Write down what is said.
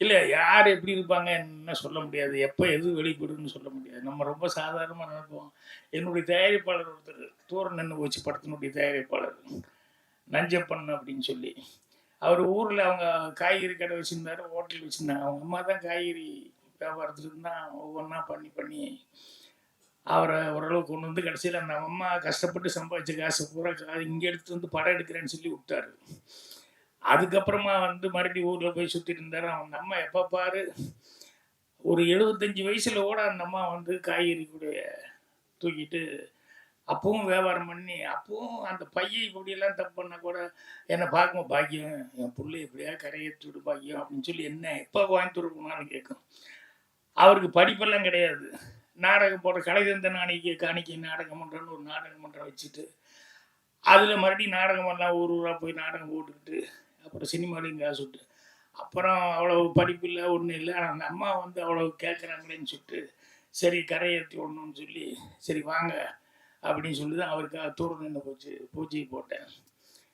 இல்லை யார் எப்படி இருப்பாங்க என்ன சொல்ல முடியாது. எப்போ எது வெளிப்படுன்னு சொல்ல முடியாது. நம்ம ரொம்ப சாதாரணமாக நினைப்போம் என்னுடைய தயாரிப்பாளர் ஒருத்தர் தூரம் நின்று போச்சு படத்தினுடைய தயாரிப்பாளர். நஞ்சப்பன் அப்படின்னு சொல்லி. அவர் ஊரில் அவங்க காய்கறி கடை வச்சுருந்தாரு ஹோட்டல் வச்சுருந்தாங்க. அவங்க அம்மா தான் காய்கறி வியாபாரத்துக்கு தான் ஒவ்வொன்றா பண்ணி பண்ணி அவரை ஓரளவுக்கு கொண்டு வந்து கடைசியில் அந்த அம்மா கஷ்டப்பட்டு சம்பாதிச்ச காசு பூரா இங்கே எடுத்து வந்து படம் எடுக்கிறேன்னு சொல்லி விட்டாரு. அதுக்கப்புறமா வந்து மறுபடியும் ஊரில் போய் சுற்றிட்டு இருந்தார். அவங்க அம்மா எப்போ பாரு ஒரு எழுபத்தஞ்சி வயசில் கூட அந்த அம்மா வந்து காய்கறி கூட தூக்கிட்டு அப்பவும் வியாபாரம் பண்ணி அப்பவும் அந்த பையன் இப்படியெல்லாம் தப்பு பண்ண கூட என்னை பார்க்கும் பாக்கியம் என் பிள்ளை எப்படியா கரையேற்றி விடு பாக்கியம்? அப்படின்னு சொல்லி என்ன எப்போ கோயம்புத்தூர் போனாலும் கேட்கும். அவருக்கு படிப்பெல்லாம் கிடையாது. நாடகம் போடுற கலைதந்த நாளைக்கு காணிக்கை நாடகம் பண்ணுறன்னு ஒரு நாடகம் பண்ணுற வச்சுட்டு அதில் மறுபடியும் நாடகம் எல்லாம் ஊர் ஊராக போய் நாடகம் போட்டுக்கிட்டு இப்போ சினிமாலையும் காசு விட்டு அப்புறம் அவ்வளோ படிப்பு இல்லை ஒன்றும் இல்லை. அந்த அம்மா வந்து அவ்வளோ கேட்குறாங்களேன்னு சொல்லிட்டு சரி கரையேற்றி விடணும்னு சொல்லி சரி வாங்க அப்படின்னு சொல்லி தான் அவருக்காக தூரம் நின்று போச்சு பூஜையை போட்டேன்.